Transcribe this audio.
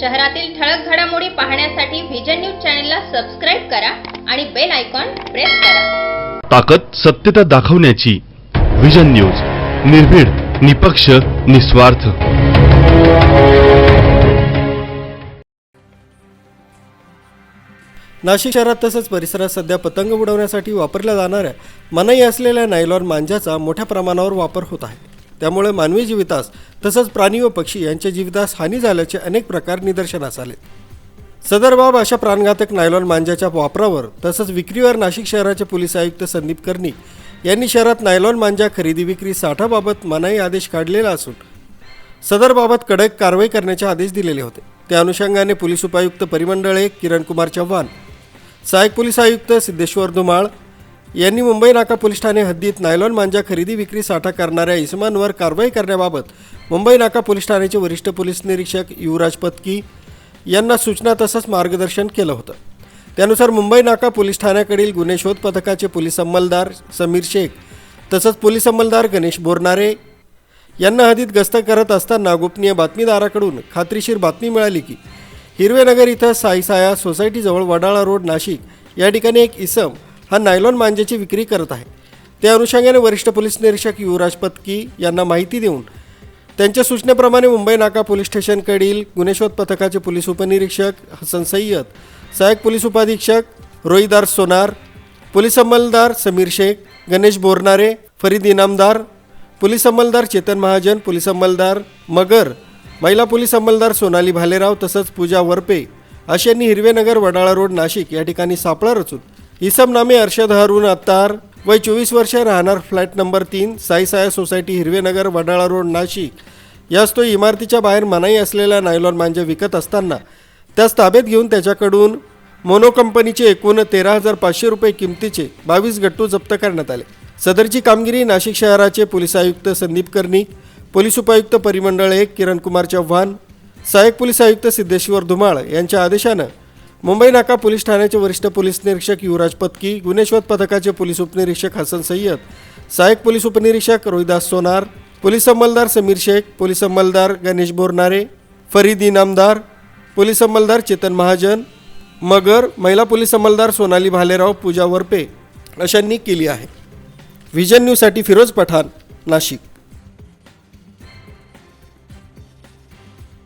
शहरातील ठळक घडामोडी पाहण्यासाठी व्हिजन न्यूज चॅनलला सबस्क्राईब करा आणि बेल आयकॉन प्रेस करा. ताकद सत्यता दाखवण्याची विजन न्यूज निर्भीड निपक्ष निस्वार्थ. नाशिक शहरात तसंच परिसरात सध्या पतंग उडवण्यासाठी वापरल्या जाणाऱ्या मनाई असलेल्या नायलॉन मांजाचा मोठ्या प्रमाणावर वापर होत आहे. त्यामुळे मानवी जीवितास तसंच प्राणी व पक्षी यांच्या जीवितास हानी झाल्याचे अनेक प्रकार निदर्शनास आले. सदर बाब अशा प्राणघातक नायलॉन मांजाच्या वापरावर तसंच विक्रीवर नाशिक शहराचे पोलीस आयुक्त संदीप कर्णिक यांनी शहरात नायलॉन मांजा खरेदी विक्री साठाबाबत मनाई आदेश काढलेला असून सदरबाबत कडक कारवाई करण्याचे आदेश दिलेले होते. त्या अनुषंगाने पोलीस उपायुक्त परिमंडळे किरणकुमार चव्हाण सहाय्यक पोलीस आयुक्त सिद्धेश्वर धुमाळ यांनी मुंबई नाका पोलीस ठाणे हद्दीत नायलॉन मांजा खरेदी विक्री साठा करणाऱ्या इसमांवर कारवाई करण्याबाबत मुंबई नाका पोलीस ठाण्याचे वरिष्ठ पोलीस निरीक्षक युवराज पत्की यांना सूचना तसंच मार्गदर्शन केलं होतं. त्यानुसार मुंबई नाका पोलीस ठाण्याकडील गुन्हे शोध पथकाचे पोलीस अंमलदार समीर शेख तसंच पोलीस अंमलदार गणेश बोरनारे यांना हद्दीत गस्त करत असताना गोपनीय बातमीदाराकडून खात्रीशीर बातमी मिळाली की हिरवेनगर इथं साईसाया सोसायटीजवळ वडाळा रोड नाशिक या ठिकाणी एक इसम हा नायलॉन मांजाची विक्री करत आहे. त्या अनुषंगाने वरिष्ठ पोलीस निरीक्षक युवराज पत्की यांना माहिती देऊन त्यांच्या सूचनेप्रमाणे मुंबई नाका पोलीस स्टेशनकडील गुन्हेशोध पथकाचे पोलीस उपनिरीक्षक हसन सय्यद सहाय्यक पोलीस उपाधीक्षक रोईदार सोनार पोलीस अंमलदार समीर शेख गणेश बोरनारे फरीद इनामदार पोलीस अंमलदार चेतन महाजन पोलीस अंमलदार मगर महिला पोलीस अंमलदार सोनाली भालेराव तसंच पूजा वरपे अशांनी हिरवेनगर वडाळा रोड नाशिक या ठिकाणी सापळा रचून इसम नामे अर्षद हरून अत्तार. वय चोवीस वर्ष राहणार फ्लॅट नंबर तीन साईसाया सोसायटी हिरवेनगर वडाळा रोड नाशिक. यास तो इमारतीच्या बाहेर मनाई असलेला नायलॉन मांजा विकत असताना त्यास ताब्यात घेऊन त्याच्याकडून मोनो कंपनीचे एकूण तेरा हजार पाचशे रुपये किमतीचे बावीस गट्टू जप्त करण्यात आले. सदरची कामगिरी नाशिक शहराचे पोलीस आयुक्त संदीप कर्णिक पोलीस उपायुक्त परिमंडळ एक किरण कुमार चव्हाण सहाय्यक पोलीस आयुक्त सिद्धेश्वर धुमाळ यांच्या आदेशानं मुंबई नाका पोलीस ठाण्याचे वरिष्ठ पोलीस निरीक्षक युवराज पत्की गुन्हे शोध पथकाचे पोलीस उपनिरीक्षक हसन सय्यद सहाय्यक पोलीस उपनिरीक्षक रोहिदास सोनार पोलीस अंमलदार समीर शेख पोलीस अंमलदार गणेश बोरनारे फरीद इनामदार पोलीस अंमलदार चेतन महाजन मगर महिला पोलीस अंमलदार सोनाली भालेराव पूजा वरपे अशांनी केली आहे. व्हिजन न्यूजसाठी फिरोज पठाण नाशिक.